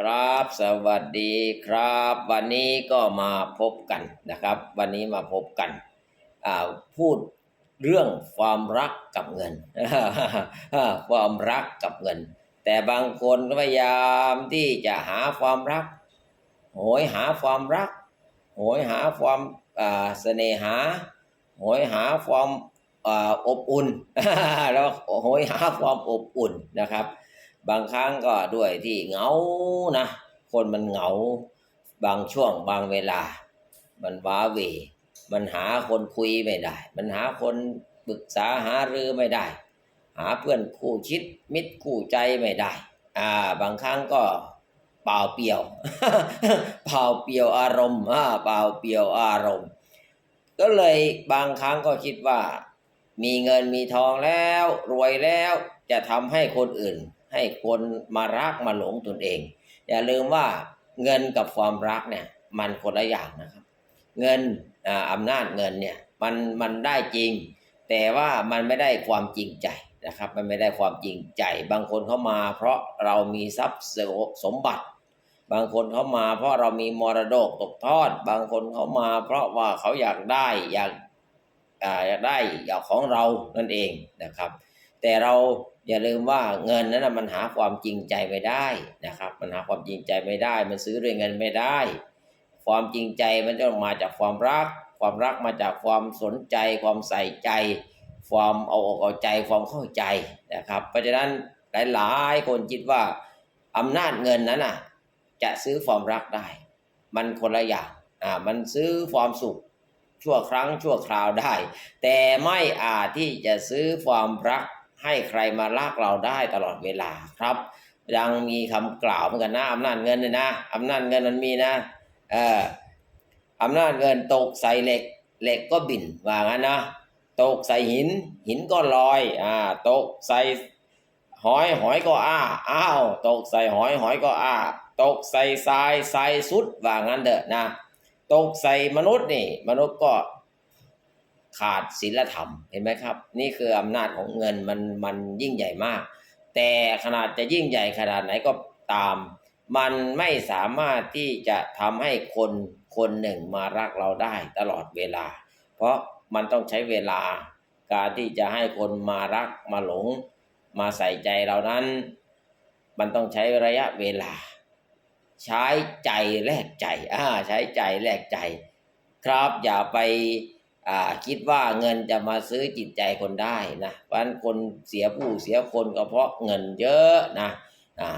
ครับ สวัสดีครับ วันนี้ก็มาพบกันนะครับ วันนี้มาพบกันพูดเรื่องความรักกับเงิน ความรักกับเงิน แต่บางคนก็พยายามที่จะหาความรัก โหยหาความรัก โหยหาความเสน่หา โหยหาความอ่าอบอุ่น แล้วโหยหาความอบอุ่นนะครับ บางครั้งก็ด้วยที่เหงานะ คนมันเหงา บางช่วงบางเวลา มันว้าเหวมันหาคนคุยไม่ได้ มันหาคนปรึกษาหารือไม่ได้ หาเพื่อนคู่ชิดมิตรคู่ใจไม่ได้ อ่า บางครั้งก็เปล่าเปลี่ยว เปล่าเปลี่ยวอารมณ์อ่าเปล่าเปลี่ยวอารมณ์ ก็เลยบางครั้งก็คิดว่า มีเงินมีทองแล้ว รวยแล้วจะทำให้คนอื่น ให้คนมารักมาหลงตนเอง อย่าลืมว่าเงินกับความรักเนี่ยมันคนละอย่างนะครับ เงินอำนาจเงินเนี่ยมันมันได้จริง แต่ว่ามันไม่ได้ความจริงใจนะครับ มันไม่ได้ความจริงใจ บางคนเขามาเพราะเรามีทรัพย์สมบัติ บางคนเขามาเพราะเรามีมรดกตกทอด บางคนเขามาเพราะว่าเขาอยากได้อยากอยากได้อยากของเรานั่นเองนะครับ แต่เรา อย่าลืมว่าเงินนั้นนะมันหาความจริงใจไม่ได้นะครับ มันหาความจริงใจไม่ได้ มันซื้อด้วยเงินไม่ได้ ความจริงใจมันจะมาจากความรัก ความรักมาจากความสนใจ ความใส่ใจ ความเอาอกเอาใจความเข้าใจนะครับ เพราะฉะนั้นหลายๆคนคิดว่าอำนาจเงินนั้นน่ะจะซื้อความรักได้ มันคนละอย่างอ่ามันซื้อความสุขชั่วครั้งชั่วคราวได้ แต่ไม่อาจที่จะซื้อความรัก ให้ใครมารักเราได้ตลอดเวลาครับ ยังมีคำกล่าวเหมือนกันนะอำนาจเงินเนี่ยนะอำนาจเงินมันมีนะเอ่ออำนาจเงินตกใส่เหล็ก เหล็กก็บินว่างั้นนะตกใส่หิน หินก็ลอยอ่าตกใส่หอยหอยก็อ้าอ้าวตกใส่หอยหอยก็อ้าตกใส่ทรายทรายสุดว่างั้นเถอะนะ ตกใส่มนุษย์นี่ มนุษย์ก็ ขาดศีลธรรมเห็นไหมครับ นี่คืออำนาจของเงินมันมันยิ่งใหญ่มาก แต่ขนาดจะยิ่งใหญ่ขนาดไหนก็ตาม มันไม่สามารถที่จะทำให้คนคนหนึ่งมารักเราได้ตลอดเวลา เพราะมันต้องใช้เวลาการที่จะให้คนมารักมาหลง มาใส่ใจเรานั้น มันต้องใช้ระยะเวลา ใช้ใจแลกใจอ่าใช้ใจแลกใจ ครับอย่าไป คิดว่าเงินจะมาซื้อจิตใจคนได้นะเพราะฉะนั้นคนเสียผู้เสียคนก็เพราะเงินเยอะนะอ่า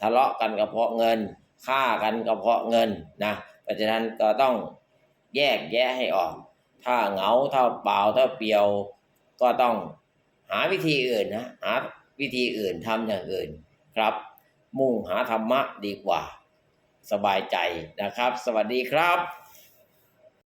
ทะเลาะกันก็เพราะเงินฆ่ากันก็เพราะเงินนะเพราะฉะนั้นก็ต้องแยกแยะให้ออก ถ้าเหงาถ้าเปล่าถ้าเปลียวก็ต้องหาวิธีอื่นนะหาวิธีอื่นทำอย่างอื่นครับ มุ่งหาธรรมะดีกว่า สบายใจนะครับ สวัสดีครับ